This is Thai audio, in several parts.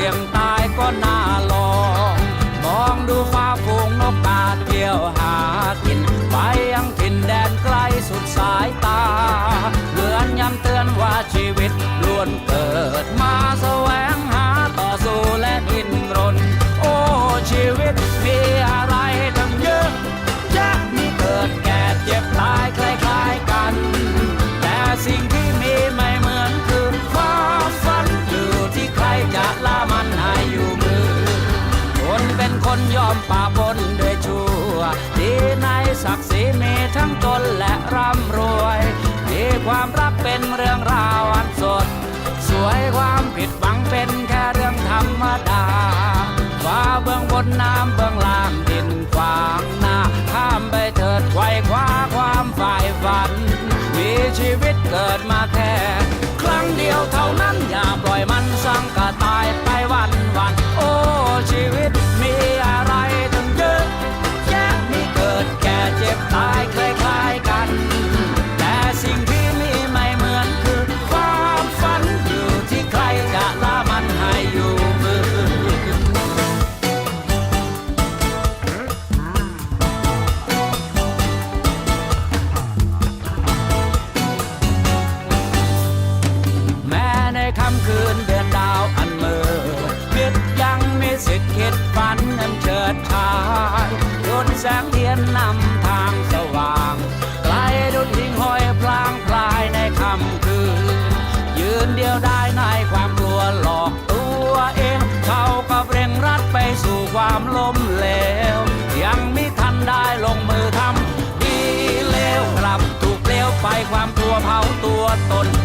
ี่ยงตายก็น่าลองมองดูฟ้าฟูงนกกาเที่ยวหากิน ไปยังถิ่นแดนไกลสุดสายตาเหมือนย้ำเตือนว่าชีวิตล้วนเกิดมาส ทั้งจนและร่ำรวยมีความรักเป็นเรื่องราวอันสด สวยความผิดหวังเป็นแค่เรื่องธรรมดาฟ้าเบื้องบนน้ำเบื้องล่างดินขวางหน้าข้ามไปเถิดไขว้คว้าความฝ่ายฝัน งเทียนนำทางสว่างไกลดุดหิ่งห้อยพลางพลายในค่ำคืน ยืนเดียวได้ในความกลัวหลอกตัวเอง เขากับเร่งรัดไปสู่ความล้มเหลว ยังไมิทันได้ลงมือทำดีเลวกลับถูกเลวไฟความกลัวเผาตัวตน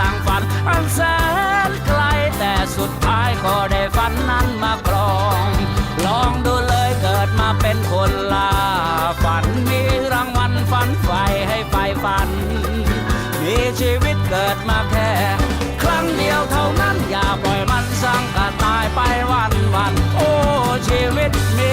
ต่างฝัน อันแสนไกลแต่สุดท้ายก็ได้ฝันนั้นมาครอง ลองดูเลยเกิดมาเป็นคนลา ฝันมีรางวัลฝันไฟให้ไฟฝัน มีชีวิตเกิดมาแค่ครั้งเดียวเท่านั้นอย่าปล่อยมันสังกะตายไปวันวัน โอ้ชีวิตมี